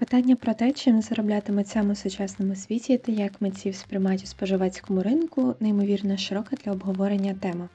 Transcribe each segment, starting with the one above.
Питання про те, чим заробляти митцям у сучасному світі та як митців сприймають у споживацькому ринку, неймовірно широка для обговорення тема.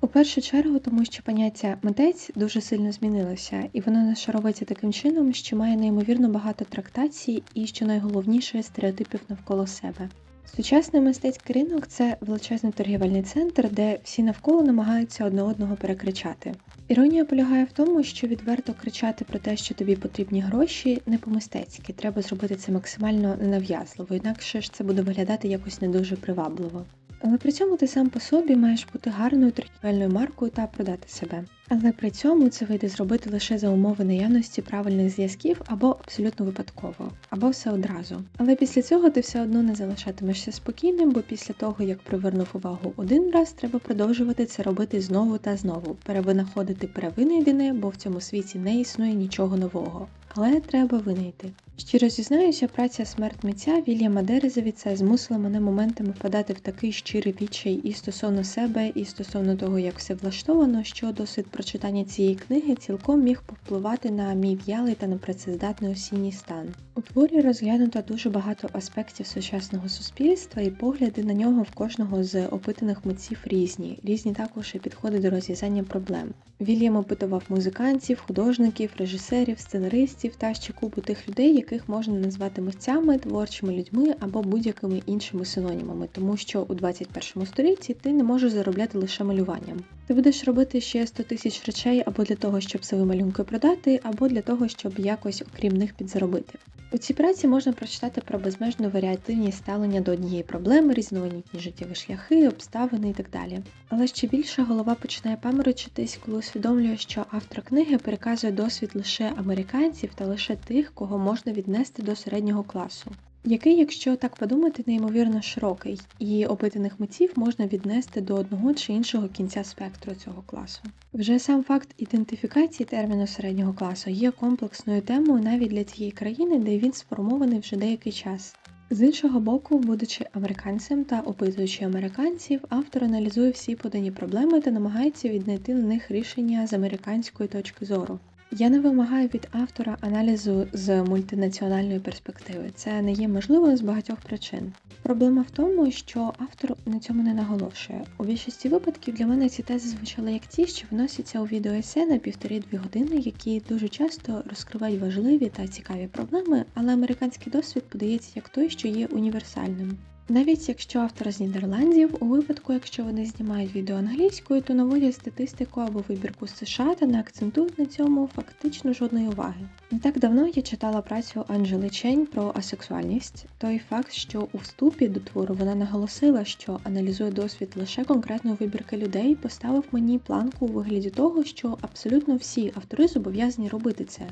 У першу чергу, тому що поняття митець дуже сильно змінилося, і воно нашаровується таким чином, що має неймовірно багато трактацій і, що найголовніше, стереотипів навколо себе. Сучасний мистецький ринок це величезний торгівельний центр, де всі навколо намагаються одне одного перекричати. Іронія полягає в тому, що відверто кричати про те, що тобі потрібні гроші, не по-мистецьки. Треба зробити це максимально ненав'язливо, інакше ж це буде виглядати якось не дуже привабливо. Але при цьому ти сам по собі маєш бути гарною торгівельною маркою та продати себе. Але при цьому це вийде зробити лише за умови наявності правильних зв'язків або абсолютно випадково, або все одразу. Але після цього ти все одно не залишатимешся спокійним, бо після того, як привернув увагу один раз, треба продовжувати це робити знову та знову, перевинаходити перевинайдене, бо в цьому світі не існує нічого нового. Але треба винайти. Щиро зізнаюся, праця смерть митця Вільяма Дерезовіца змусила мене моментами впадати в такий щирий відчай і стосовно себе, і стосовно того, як все влаштовано, що досвід прочитання цієї книги цілком міг повпливати на мій в'ялий та непрацездатний осінній стан. У творі розглянуто дуже багато аспектів сучасного суспільства, і погляди на нього в кожного з опитаних митців різні, різні також і підходи до розв'язання проблем. Вільям опитував музикантів, художників, режисерів, сценаристів та ще купу тих людей, яких можна назвати митцями, творчими людьми або будь-якими іншими синонімами, тому що у 21 столітті ти не можеш заробляти лише малюванням. Ти будеш робити ще 100 тисяч речей або для того, щоб свої малюнки продати, або для того, щоб якось окрім них підзаробити. У цій праці можна прочитати про безмежну варіативність ставлення до однієї проблеми, різноманітні життєві шляхи, обставини і так далі. Але ще більше голова починає паморочитись, коли усвідомлює, що автор книги переказує досвід лише американців та лише тих, кого можна віднести до середнього класу. Який, якщо так подумати, неймовірно широкий, і опитаних митців можна віднести до одного чи іншого кінця спектру цього класу. Вже сам факт ідентифікації терміну середнього класу є комплексною темою навіть для тієї країни, де він сформований вже деякий час. З іншого боку, будучи американцем та опитуючи американців, автор аналізує всі подані проблеми та намагається віднайти на них рішення з американської точки зору. Я не вимагаю від автора аналізу з мультинаціональної перспективи. Це не є можливо з багатьох причин. Проблема в тому, що автор на цьому не наголошує. У більшості випадків для мене ці тези звучали як ті, що вносяться у відеоесе на півтори-дві години, які дуже часто розкривають важливі та цікаві проблеми, але американський досвід подається як той, що є універсальним. Навіть якщо автор з Нідерландів, у випадку, якщо вони знімають відео англійською, то наводять статистику або вибірку з США та не акцентують на цьому фактично жодної уваги. Не так давно я читала працю Анджели Чень про асексуальність. Той факт, що у вступі до твору вона наголосила, що аналізує досвід лише конкретної вибірки людей, поставив мені планку у вигляді того, що абсолютно всі автори зобов'язані робити це.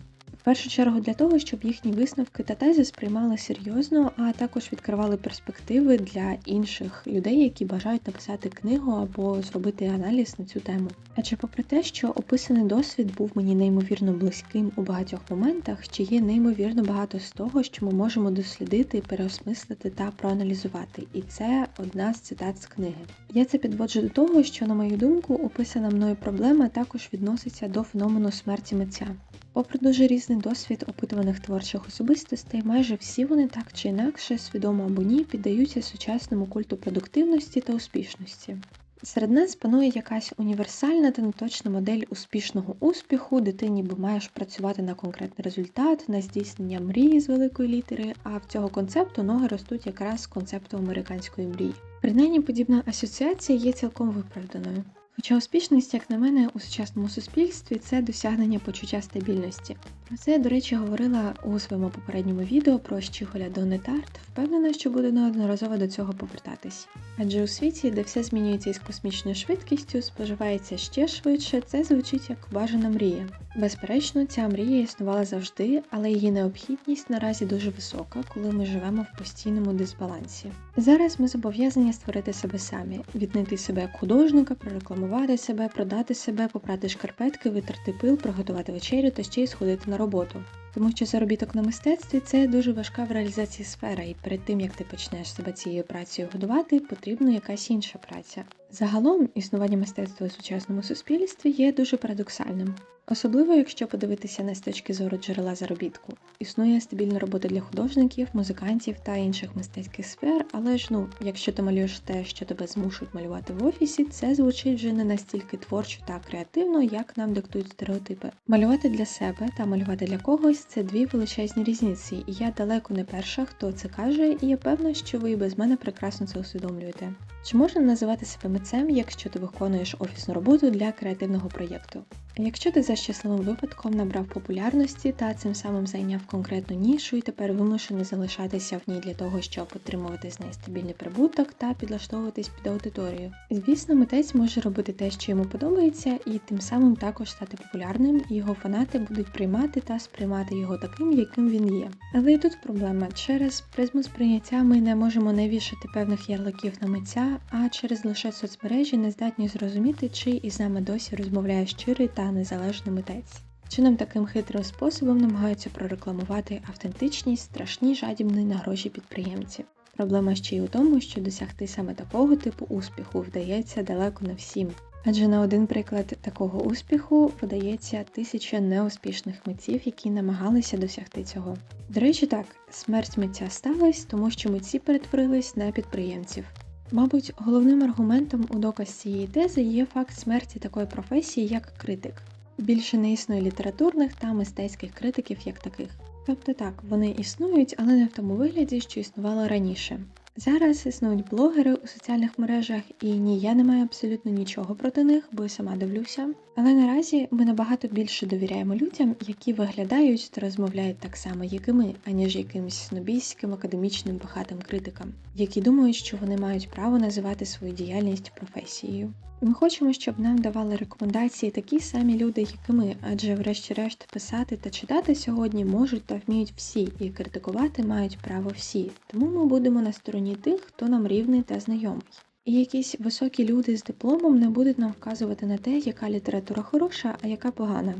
В першу чергу для того, щоб їхні висновки та тези сприймали серйозно, а також відкривали перспективи для інших людей, які бажають написати книгу або зробити аналіз на цю тему. Адже попри те, що описаний досвід був мені неймовірно близьким у багатьох моментах, ще є неймовірно багато з того, що ми можемо дослідити, переосмислити та проаналізувати. І це одна з цитат з книги. Я це підводжу до того, що, на мою думку, описана мною проблема також відноситься до феномену смерті митця. Попри дуже різний досвід опитуваних творчих особистостей, майже всі вони так чи інакше, свідомо або ні, піддаються сучасному культу продуктивності та успішності. Серед нас панує якась універсальна та неточна модель успішного успіху, де ти ніби маєш працювати на конкретний результат, на здійснення мрії з великої літери, а в цього концепту ноги ростуть якраз з концепту американської мрії. Принаймні подібна асоціація є цілком виправданою. Хоча успішність, як на мене, у сучасному суспільстві це досягнення почуття стабільності. Про це, до речі, говорила у своєму попередньому відео про Щіголя Донетарт, впевнена, що буду неодноразово до цього повертатись. Адже у світі, де все змінюється із космічною швидкістю, споживається ще швидше, це звучить як бажана мрія. Безперечно, ця мрія існувала завжди, але її необхідність наразі дуже висока, коли ми живемо в постійному дисбалансі. Зараз ми зобов'язані створити себе самі, віднайти себе як художника, прорекламувати себе, продати себе, попрати шкарпетки, витерти пил, приготувати вечерю та ще й сходити на роботу. Тому що заробіток на мистецтві це дуже важка в реалізації сфера, і перед тим як ти почнеш себе цією працею годувати, потрібна якась інша праця. Загалом існування мистецтва у сучасному суспільстві є дуже парадоксальним, особливо якщо подивитися не з точки зору джерела заробітку. Існує стабільна робота для художників, музикантів та інших мистецьких сфер, але ж ну, якщо ти малюєш те, що тебе змушують малювати в офісі, це звучить вже не настільки творчо та креативно, як нам диктують стереотипи. Малювати для себе та малювати для когось це дві величезні різниці, і я далеко не перша, хто це каже, і я певна, що ви і без мене прекрасно це усвідомлюєте. Чи можна називати себе митцем, якщо ти виконуєш офісну роботу для креативного проєкту? Якщо ти за щасливим випадком набрав популярності та цим самим зайняв конкретну нішу і тепер вимушений залишатися в ній для того, щоб отримувати з неї стабільний прибуток та підлаштовуватись під аудиторію. Звісно, митець може робити те, що йому подобається, і тим самим також стати популярним, і його фанати будуть приймати та сприймати його таким, яким він є. Але і тут проблема через призму сприйняття ми не можемо не вішати певних ярликів на митця, а через лише соцмережі не здатні зрозуміти, чи із нами досі розмовляє щирий та незалежний митець. Чином таким хитрим способом намагаються прорекламувати автентичність, страшні жадібні на гроші підприємці. Проблема ще й у тому, що досягти саме такого типу успіху вдається далеко не всім. Адже на один приклад такого успіху подається тисяча неуспішних митців, які намагалися досягти цього. До речі, так, смерть митця сталася, тому що митці перетворились на підприємців. Мабуть, головним аргументом у доказ цієї тези є факт смерті такої професії, як критик. Більше не існує літературних та мистецьких критиків як таких. Тобто так, вони існують, але не в тому вигляді, що існувало раніше. Зараз існують блогери у соціальних мережах, і ні, я не маю абсолютно нічого проти них, бо сама дивлюся. Але наразі ми набагато більше довіряємо людям, які виглядають та розмовляють так само, як і ми, аніж якимсь снобійським академічним багатим критикам, які думають, що вони мають право називати свою діяльність професією. Ми хочемо, щоб нам давали рекомендації такі самі люди, як і ми, адже, врешті-решт, писати та читати сьогодні можуть та вміють всі, і критикувати мають право всі. Тому ми будемо на стороні тих, хто нам рівний та знайомий. І якісь високі люди з дипломом не будуть нам вказувати на те, яка література хороша, а яка погана.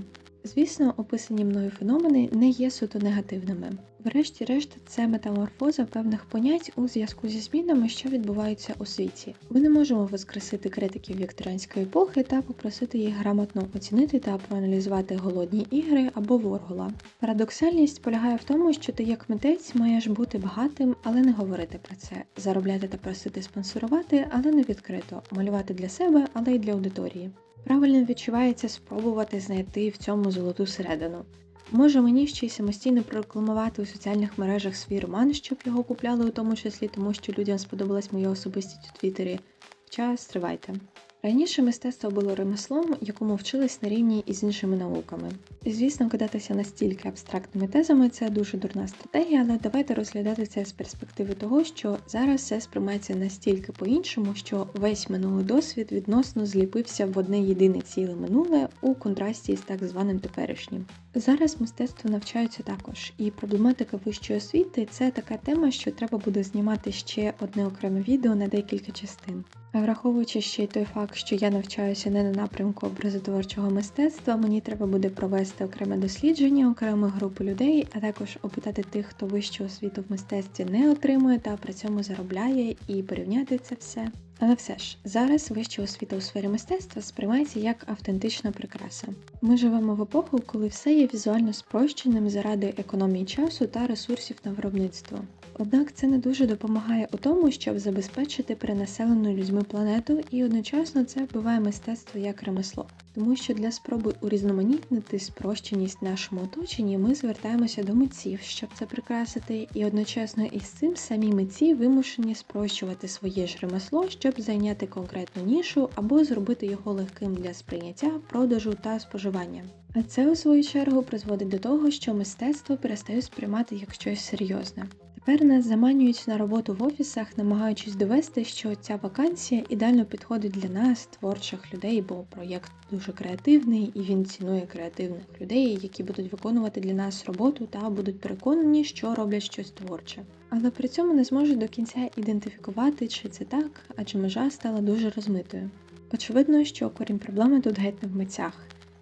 Звісно, описані мною феномени не є суто негативними. Врешті-решт, це метаморфоза певних понять у зв'язку зі змінами, що відбуваються у світі. Ми не можемо воскресити критиків вікторіанської епохи та попросити їх грамотно оцінити та проаналізувати голодні ігри або Воргола. Парадоксальність полягає в тому, що ти як митець маєш бути багатим, але не говорити про це, заробляти та просити спонсорувати, але не відкрито, малювати для себе, але й для аудиторії. Правильно відчувається спробувати знайти в цьому золоту середину. Може мені ще й самостійно прорекламувати у соціальних мережах свій роман, щоб його купляли, у тому числі тому, що людям сподобалась моя особистість у Твіттері. Хоча стривайте. Раніше мистецтво було ремеслом, якому вчились на рівні із іншими науками. Звісно, кидатися настільки абстрактними тезами це дуже дурна стратегія, але давайте розглядати це з перспективи того, що зараз все сприймається настільки по-іншому, що весь минулий досвід відносно зліпився в одне єдине ціле минуле у контрасті з так званим теперішнім. Зараз мистецтво навчаються також, і проблематика вищої освіти це така тема, що треба буде знімати ще одне окреме відео на декілька частин. Враховуючи ще й той факт, що я навчаюся не на напрямку образотворчого мистецтва, мені треба буде провести окреме дослідження окрему групи людей, а також опитати тих, хто вищу освіту в мистецтві не отримує та при цьому заробляє, і порівняти це все. Але все ж, зараз вища освіта у сфері мистецтва сприймається як автентична прикраса. Ми живемо в епоху, коли все є візуально спрощеним заради економії часу та ресурсів на виробництво. Однак це не дуже допомагає у тому, щоб забезпечити перенаселену людьми планету, і одночасно це вбиває мистецтво як ремесло. Тому що для спроби урізноманітнити спрощеність в нашому оточенні ми звертаємося до митців, щоб це прикрасити, і одночасно із цим самі митці вимушені спрощувати своє ж ремесло, щоб зайняти конкретну нішу або зробити його легким для сприйняття, продажу та споживання. А це у свою чергу призводить до того, що мистецтво перестають сприймати як щось серйозне. Тепер нас заманюють на роботу в офісах, намагаючись довести, що ця вакансія ідеально підходить для нас, творчих людей, бо проєкт дуже креативний і він цінує креативних людей, які будуть виконувати для нас роботу та будуть переконані, що роблять щось творче. Але при цьому не зможуть до кінця ідентифікувати, чи це так, адже межа стала дуже розмитою. Очевидно, що корінь проблеми тут геть не в митцях,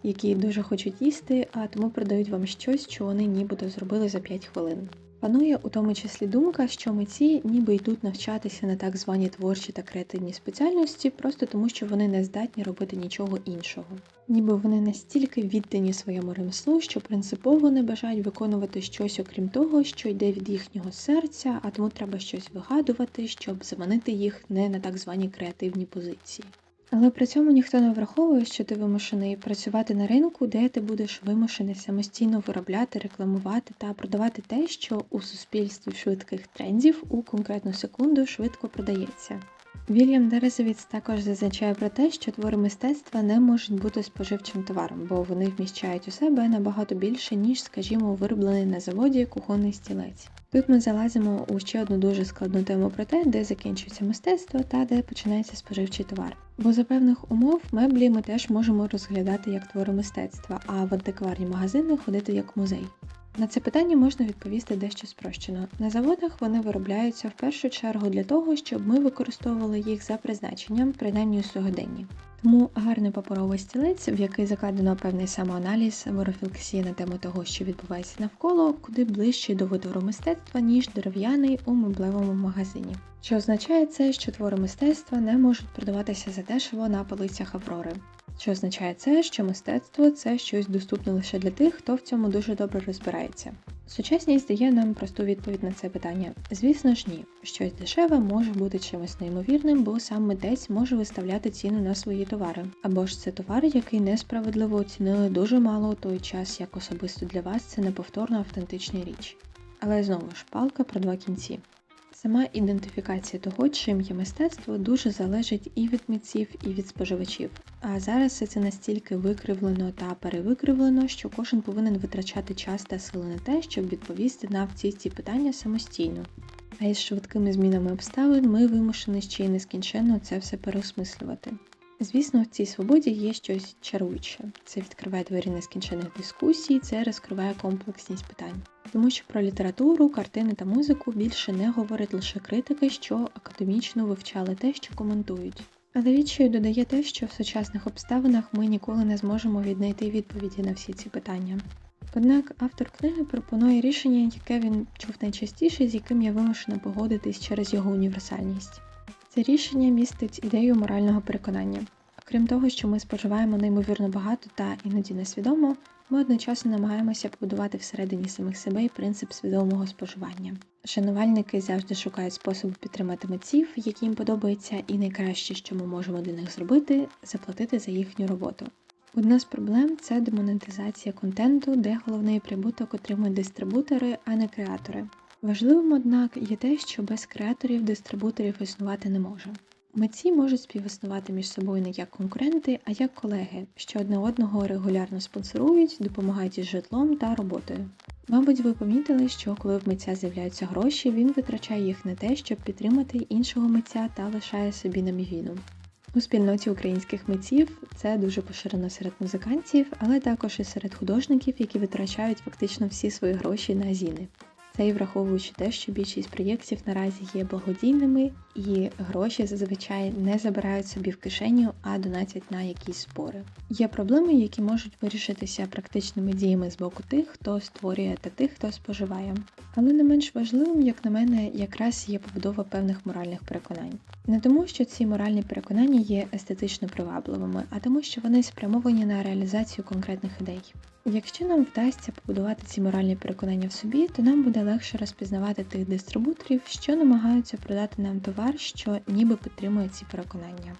які дуже хочуть їсти, а тому продають вам щось, що вони нібито зробили за 5 хвилин. Панує у тому числі думка, що митці ніби йдуть навчатися на так звані творчі та креативні спеціальності, просто тому що вони не здатні робити нічого іншого. Ніби вони настільки віддані своєму ремеслу, що принципово не бажають виконувати щось окрім того, що йде від їхнього серця, а тому треба щось вигадувати, щоб заманити їх не на так звані креативні позиції. Але при цьому ніхто не враховує, що ти вимушений працювати на ринку, де ти будеш вимушений самостійно виробляти, рекламувати та продавати те, що у суспільстві швидких трендів у конкретну секунду швидко продається. Вільям Дерезовіц також зазначає про те, що твори мистецтва не можуть бути споживчим товаром, бо вони вміщають у себе набагато більше, ніж, скажімо, вироблений на заводі кухонний стілець. Тут ми залазимо у ще одну дуже складну тему про те, де закінчується мистецтво та де починається споживчий товар. Бо за певних умов меблі ми теж можемо розглядати як твори мистецтва, а в антикварні магазини ходити як музей. На це питання можна відповісти дещо спрощено. На заводах вони виробляються в першу чергу для того, щоб ми використовували їх за призначенням, принаймні у сьогоденні. Тому гарний паперовий стілець, в який закладено певний самоаналіз, саморефлексія на тему того, що відбувається навколо, куди ближче до витвору мистецтва, ніж дерев'яний у меблевому магазині. Що означає це, що твори мистецтва не можуть продаватися задешево на полицях Аврори. Що означає це, що мистецтво це щось доступне лише для тих, хто в цьому дуже добре розбирається. Сучасність дає нам просту відповідь на це питання. Звісно ж, ні, щось дешеве може бути чимось неймовірним, бо сам митець може виставляти ціну на свої товари. Або ж це товар, який несправедливо оцінили дуже мало у той час, як особисто для вас це неповторна автентична річ. Але знову ж палка про два кінці. Сама ідентифікація того, чим є мистецтво, дуже залежить і від митців, і від споживачів. А зараз все це настільки викривлено та перевикривлено, що кожен повинен витрачати час та сили на те, щоб відповісти на всі ці питання самостійно. А із швидкими змінами обставин ми вимушені ще й нескінченно це все переосмислювати. Звісно, в цій свободі є щось чаруюче. Це відкриває двері нескінчених дискусій, це розкриває комплексність питань. Тому що про літературу, картини та музику більше не говорять лише критики, що академічно вивчали те, що коментують. Але відчаю додає те, що в сучасних обставинах ми ніколи не зможемо віднайти відповіді на всі ці питання. Однак автор книги пропонує рішення, яке він чув найчастіше, з яким я вимушена погодитись через його універсальність. Це рішення містить ідею морального переконання. Окрім того, що ми споживаємо неймовірно багато та іноді несвідомо, ми одночасно намагаємося побудувати всередині самих себе і принцип свідомого споживання. Шанувальники завжди шукають способи підтримати митців, які їм подобається, і найкраще, що ми можемо для них зробити, заплатити за їхню роботу. Одна з проблем це демонетизація контенту, де головний прибуток отримують дистрибутори, а не креатори. Важливим, однак, є те, що без креаторів дистрибуторів існувати не може. Митці можуть співіснувати між собою не як конкуренти, а як колеги, що одне одного регулярно спонсорують, допомагають із житлом та роботою. Мабуть, ви помітили, що коли в митця з'являються гроші, він витрачає їх на те, щоб підтримати іншого митця та лишає собі на мівіну. У спільноті українських митців це дуже поширено серед музикантів, але також і серед художників, які витрачають фактично всі свої гроші на зіни. Це і враховуючи те, що більшість проєктів наразі є благодійними, і гроші зазвичай не забирають собі в кишеню, а донатять на якісь спори. Є проблеми, які можуть вирішитися практичними діями з боку тих, хто створює та тих, хто споживає. Але не менш важливим, як на мене, якраз є побудова певних моральних переконань. Не тому, що ці моральні переконання є естетично привабливими, а тому, що вони спрямовані на реалізацію конкретних ідей. Якщо нам вдасться побудувати ці моральні переконання в собі, то нам буде легше розпізнавати тих дистрибуторів, що намагаються продати нам товар, що ніби підтримує ці переконання.